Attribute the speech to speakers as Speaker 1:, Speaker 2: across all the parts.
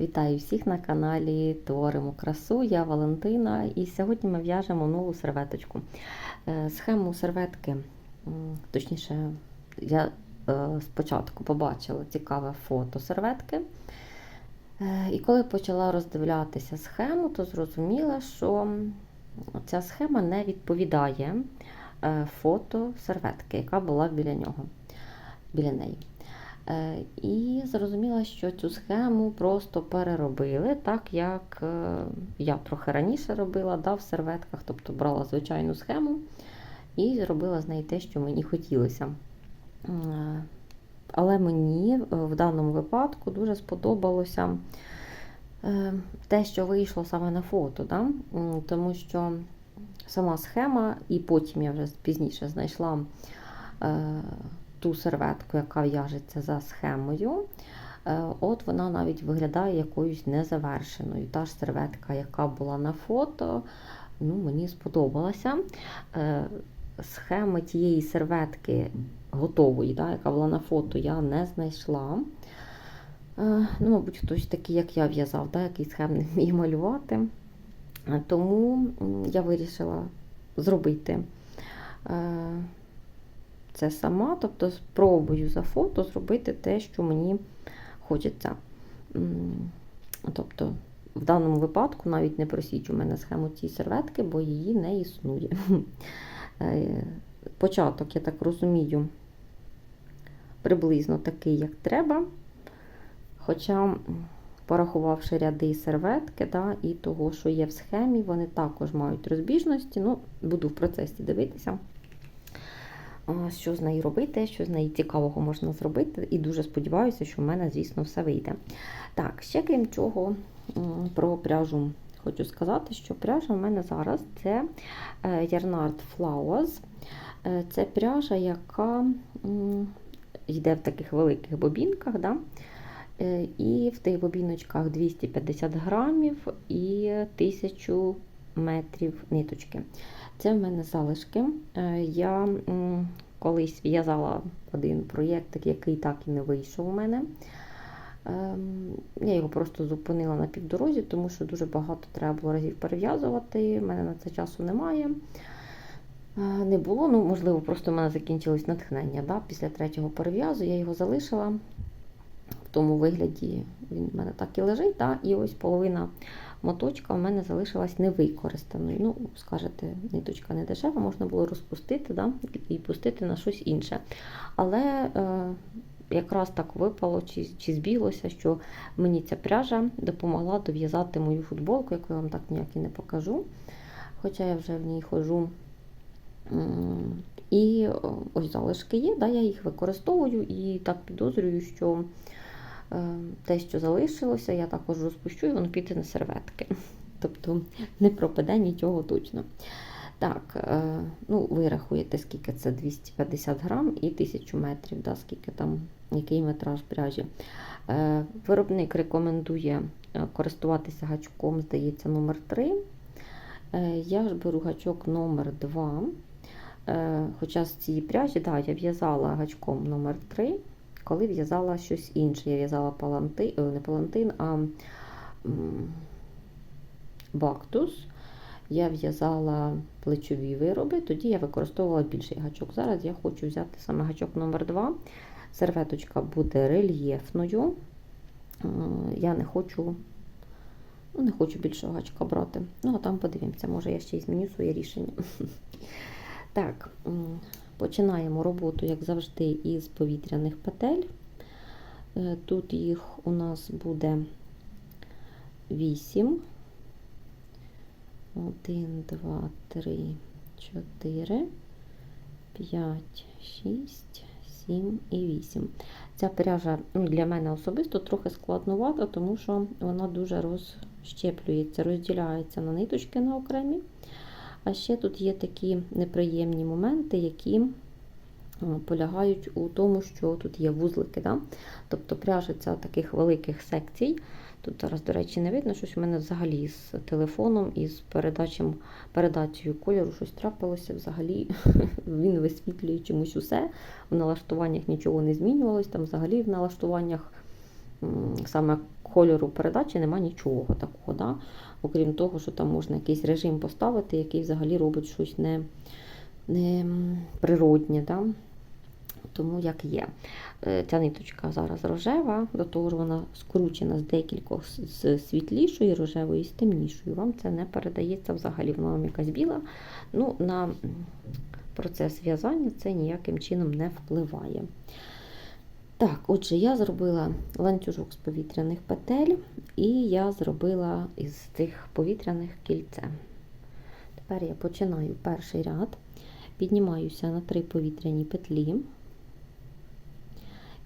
Speaker 1: Вітаю всіх на каналі Творимо красу. Я Валентина, і сьогодні ми в'яжемо нову серветочку. Е, Схему серветки, точніше, я е, спочатку побачила цікаве фото серветки. Е, І коли почала роздивлятися схему, то зрозуміла, що ця схема не відповідає фото серветки, яка була біля нього, біля неї. Е, І зрозуміла, що цю схему просто переробили, так як е, я трохи раніше робила да, в серветках, тобто брала звичайну схему і зробила з неї те, що мені хотілося. Але мені е, в даному випадку дуже сподобалося те, що вийшло саме на фото, да? Тому що сама схема, і потім я вже пізніше знайшла ту серветку, яка в'яжеться за схемою. Е, От вона навіть виглядає якоюсь незавершеною. Та ж серветка, яка була на фото, ну, мені сподобалася. Е, Схеми тієї серветки готової, да, яка була на фото, я не знайшла. Е, Ну, мабуть, хтось такий, як я в'язав, да, який схем не вміє малювати. Тому я вирішила зробити це сама, тобто спробую за фото зробити те, що мені хочеться. Тобто, в даному випадку навіть не просіть у мене схему цієї серветки, бо її не існує. Е, Початок, я так розумію, приблизно такий, як треба. Хоча, порахувавши ряди серветки, да, і того, що є в схемі, вони також мають розбіжності. Ну, буду в процесі дивитися, що з нею робити, що з неї цікавого можна зробити. І дуже сподіваюся, що в мене, звісно, все вийде. Так, ще крім цього, м, про пряжу хочу сказати, що пряжа в мене зараз це е, Yarnard Flowers. Е, Це пряжа, яка йде в таких великих бобінках. Да? Е, І в тих бобіночках 250 грамів і 1000 метрів ниточки. Це в мене залишки. Е, Я колись в'язала один проєкт, який так і не вийшов у мене. Ем, Я його просто зупинила на півдорозі, тому що дуже багато треба було разів перев'язувати. У мене на це часу немає. Е, Не було, ну, можливо, просто в мене закінчилось натхнення. Да? Після третього перев'язу я його залишила тому вигляді, він в мене так і лежить. Да? І ось половина моточка в мене залишилась невикористаною. Ну, скажете, ниточка не дешева, можна було розпустити да? і пустити на щось інше. Але е, якраз так випало чи, чи збіглося, що мені ця пряжа допомогла дов'язати мою футболку, яку я вам так ніяк і не покажу. Хоча я вже в ній ходжу. І ось залишки є, да, я їх використовую і так підозрюю, що те, що залишилося, я також розпущу і воно піде на серветки. Тобто не пропаде нічого точно. Так, е, ну, ви рахуєте, скільки це 250 грам і 1000 метрів, да, скільки там, який метраж пряжі. Е, Виробник рекомендує е, користуватися гачком, здається, номер 3. Е, Я ж беру гачок номер 2. Е, Хоча з цієї пряжі, да, я в'язала гачком номер 3 коли в'язала щось інше. Я в'язала палантин, не палантин, а бактус. Я в'язала плечові вироби, тоді я використовувала більший гачок. Зараз я хочу взяти саме гачок номер 2 Серветочка буде рельєфною. Е, Я не хочу ну, не хочу більшого гачка брати. Ну, а там подивимося, може я ще й зміню своє рішення. Так, починаємо роботу, як завжди, із повітряних петель. Е, Тут їх у нас буде 8. 1, 2, 3, 4, 5, 6, 7 і 8. Ця пряжа ну, для мене особисто трохи складнувата, тому що вона дуже розщеплюється, розділяється на ниточки на окремі. А ще тут є такі неприємні моменти, які полягають у тому, що тут є вузлики. Да? Тобто пряжа таких великих секцій. Тут зараз, до речі, не видно, щось у мене взагалі з телефоном і з передачем, передачею кольору щось трапилося. Взагалі він висвітлює чомусь усе. В налаштуваннях нічого не змінювалось. Там взагалі в налаштуваннях саме кольору передачі нема нічого такого. Да? Окрім того, що там можна якийсь режим поставити, який взагалі робить щось не, не природнє. Да? Тому як є. Е, Ця ниточка зараз рожева, до того ж вона скручена з декількох з- світлішої рожевої, і з темнішою. Вам це не передається взагалі, вона вам якась біла. Ну, на процес в'язання це ніяким чином не впливає. Так, отже, я зробила ланцюжок з повітряних петель, і я зробила із цих повітряних кільце. Тепер я починаю перший ряд, піднімаюся на три повітряні петлі.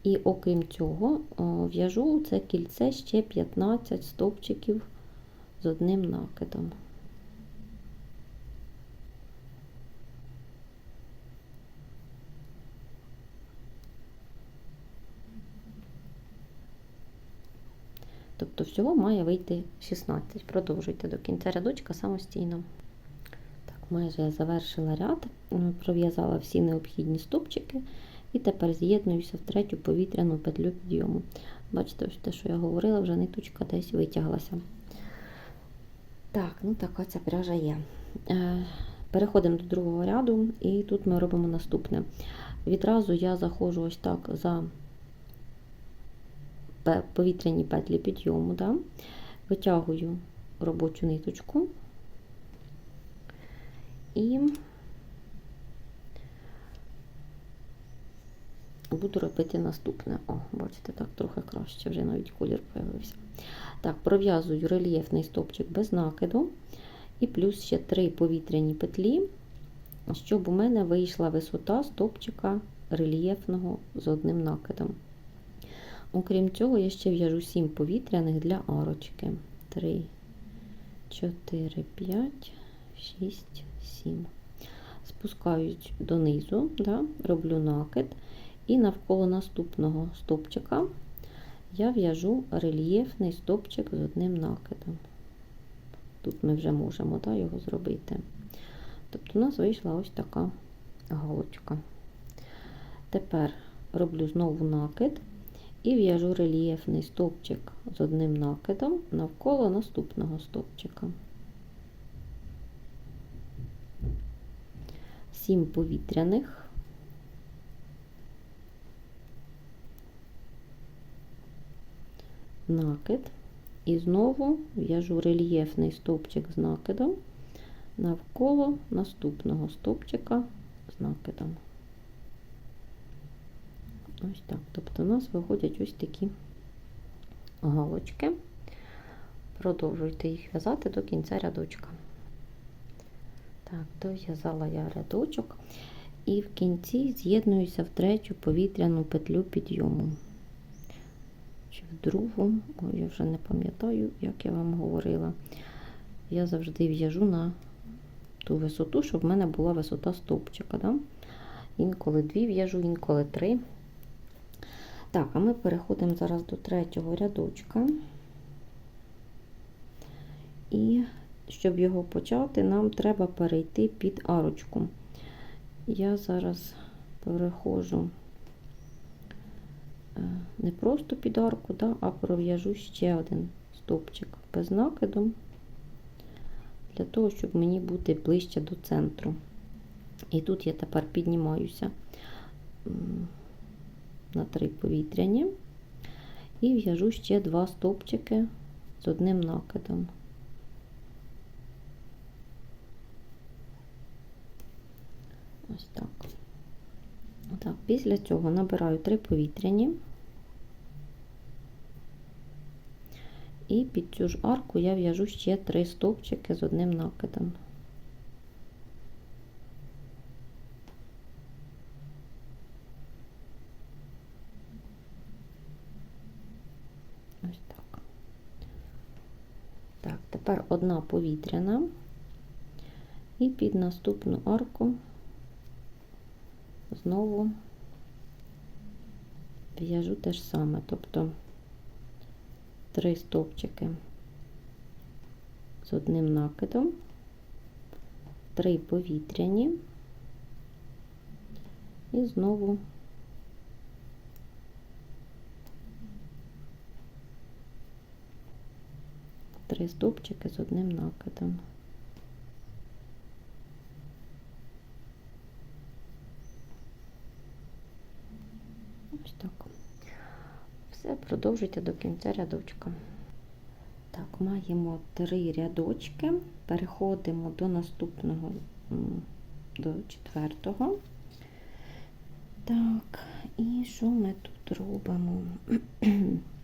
Speaker 1: І окрім цього, в'яжу це кільце ще 15 стовпчиків з одним накидом. Тобто всього має вийти 16. Продовжуйте до кінця рядочка самостійно. Так, майже я завершила ряд, пров'язала всі необхідні стовпчики і тепер з'єднуюся в третю повітряну петлю підйому. Бачите, ось те, що я говорила, вже ниточка десь витяглася. Так, ну така ця пряжа є. Е, Переходимо до другого ряду, і тут ми робимо наступне. Відразу я заходжу ось так за повітряні петлі підйому, да? витягую робочу ниточку і буду робити наступне. О, бачите, так трохи краще, вже навіть колір появився. Так, пров'язую рельєфний стовпчик без накиду, і плюс ще три повітряні петлі, щоб у мене вийшла висота стовпчика рельєфного з одним накидом. Окрім цього, я ще в'яжу 7 повітряних для арочки. 3, 4, 5, 6, 7. Спускаюсь донизу, да, роблю накид, і навколо наступного стопчика я в'яжу рельєфний стопчик з одним накидом. Тут ми вже можемо да, його зробити. Тобто у нас вийшла ось така галочка. Тепер роблю знову накид і в'яжу рельєфний стовпчик з одним накидом навколо наступного стовпчика. Сім повітряних. Накид. І знову в'яжу рельєфний стовпчик з накидом навколо наступного стовпчика з накидом. Ось так. Тобто у нас виходять ось такі галочки. Продовжуйте їх в'язати до кінця рядочка. Так, дов'язала я рядочок і в кінці з'єднуюся в третю повітряну петлю підйому. Чи в другу, ой, я вже не пам'ятаю, як я вам говорила. Я завжди в'яжу на ту висоту, щоб в мене була висота стовпчика. Да? Інколи дві в'яжу, інколи три. Так, а ми переходимо зараз до третього рядочка. І щоб його почати, нам треба перейти під арочку. Я зараз переходжу е, не просто під арку, да, а пров'яжу ще один стовпчик без накиду, для того, щоб мені бути ближче до центру. І тут я тепер піднімаюся на три повітряні і в'яжу ще два стовпчики з одним накидом. Ось так. Так, після цього набираю три повітряні. І під цю ж арку я в'яжу ще три стовпчики з одним накидом. Ось так. Так, тепер одна повітряна, і під наступну арку знову в'яжу те ж саме, тобто три стовпчики з одним накидом, три повітряні. І знову три стовпчики з одним накидом. Ось так. Все, продовжуйте до кінця рядочка. Так, маємо три рядочки. Переходимо до наступного, до четвертого. Так, і що ми тут робимо?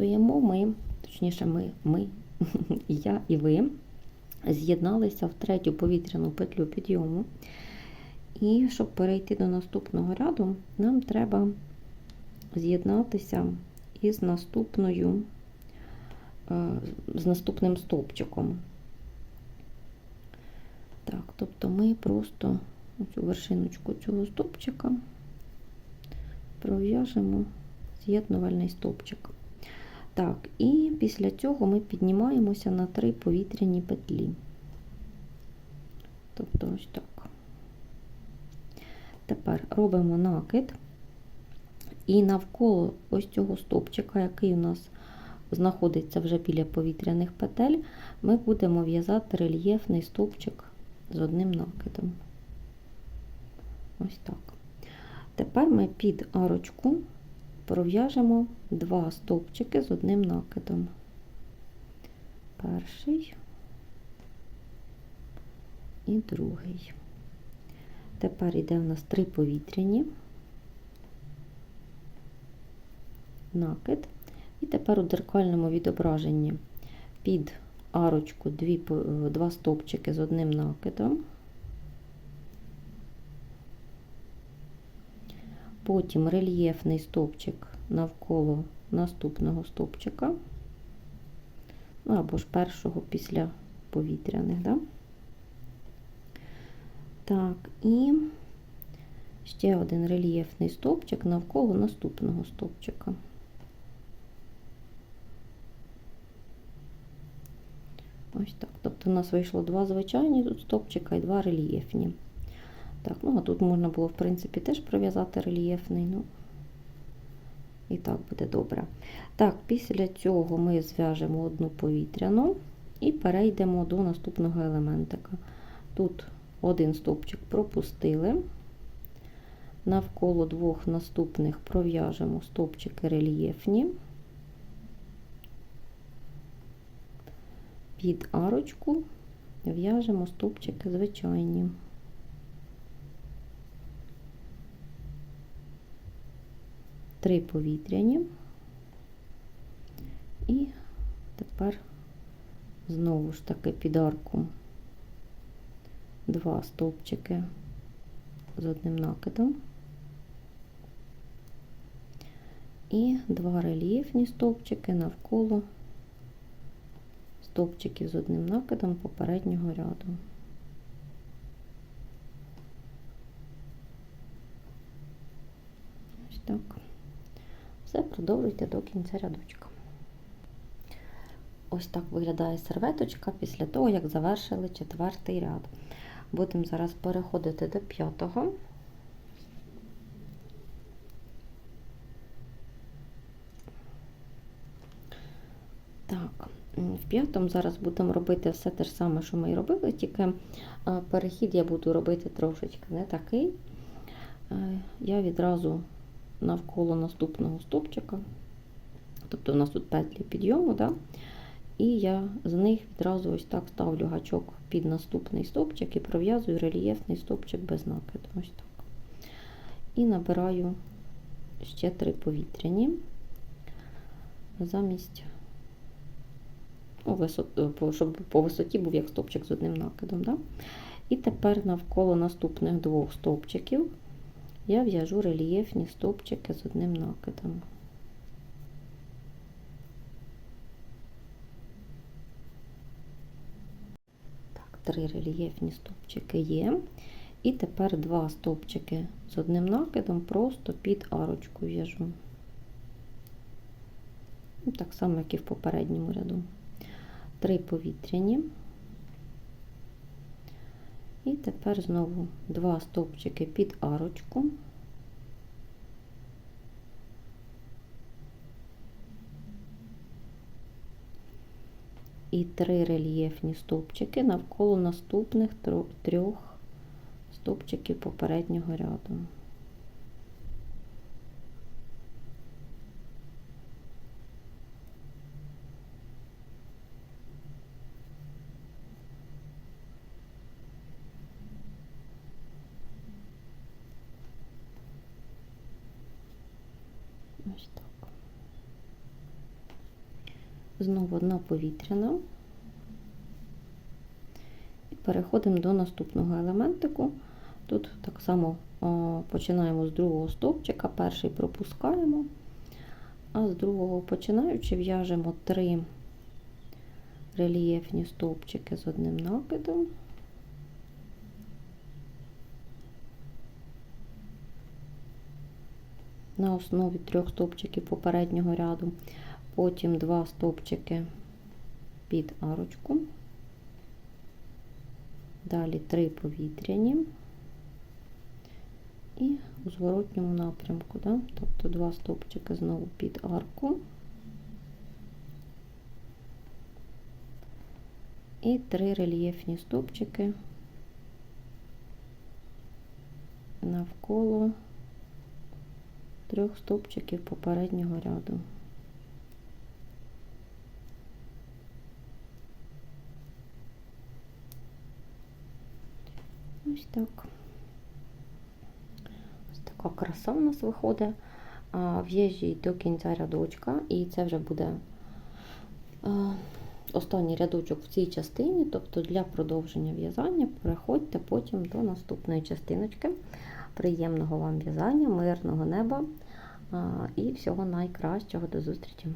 Speaker 1: Так, ми, точніше, ми, ми, я і ви, з'єдналися в третю повітряну петлю підйому. І щоб перейти до наступного ряду, нам треба з'єднатися із наступною, е, з наступним стовпчиком. Так, тобто ми просто цю вершиночку цього стовпчика пров'яжемо з'єднувальний стовпчик. Так, і після цього ми піднімаємося на три повітряні петлі. Тобто ось так. Тепер робимо накид, і навколо ось цього стовпчика, який у нас знаходиться вже біля повітряних петель, ми будемо в'язати рельєфний стовпчик з одним накидом. Ось так. Тепер ми під арочку пров'яжемо два стовпчики з одним накидом. Перший і другий. Тепер йде в нас три повітряні, накид. І тепер у дзеркальному відображенні під арочку дві, два стовпчики з одним накидом. Потім рельєфний стовпчик навколо наступного стовпчика, ну або ж першого після повітряних. Да? Так, і ще один рельєфний стовпчик навколо наступного стовпчика. Ось так. Тобто у нас вийшло два звичайні тут стовпчика і два рельєфні. Так, ну а тут можна було, в принципі, теж пров'язати рельєфний, ну і так буде добре. Так, після цього ми зв'яжемо одну повітряну і перейдемо до наступного елементика. Тут один стовпчик пропустили. Навколо двох наступних пров'яжемо стовпчики рельєфні. Під арочку в'яжемо стовпчики звичайні. Три повітряні. І тепер знову ж таки під арку два стовпчики з одним накидом і два рельєфні стовпчики навколо стовпчиків з одним накидом попереднього ряду. Ось так. Все, продовжуйте до кінця рядочка. Ось так виглядає серветочка після того, як завершили четвертий ряд. Будемо зараз переходити до п'ятого. Так, в п'ятому зараз будемо робити все те ж саме, що ми і робили, тільки перехід я буду робити трошечки не такий. Я відразу навколо наступного стовпчика, тобто у нас тут петлі підйому, да? і я з них відразу ось так ставлю гачок під наступний стовпчик і пров'язую рельєфний стовпчик без накиду. Ось так. І набираю ще три повітряні замість, щоб по висоті був як стовпчик з одним накидом. Да? І тепер навколо наступних двох стовпчиків я в'яжу рельєфні стовпчики з одним накидом. Так, три рельєфні стовпчики є. І тепер два стовпчики з одним накидом просто під арочку в'яжу. Ну, так само, як і в попередньому ряду. Три повітряні. І тепер знову два стовпчики під арочку. І три рельєфні стовпчики навколо наступних трьох стовпчиків попереднього ряду. Ось так. Знову одна повітряна. І переходимо до наступного елементику. Тут так само починаємо з другого стовпчика, перший пропускаємо, а з другого починаючи в'яжемо три рельєфні стовпчики з одним накидом. На основі трьох стовпчиків попереднього ряду, потім два стовпчики під арочку. Далі три повітряні і у зворотньому напрямку, да? тобто два стовпчики знову під арку і три рельєфні стовпчики навколо трьох стовпчиків попереднього ряду. Ось так. Ось така краса у нас виходить. В'їжджіть до кінця рядочка, і це вже буде останній рядочок в цій частині, тобто для продовження в'язання переходьте потім до наступної частиночки. Приємного вам в'язання, мирного неба і всього найкращого до зустрічі!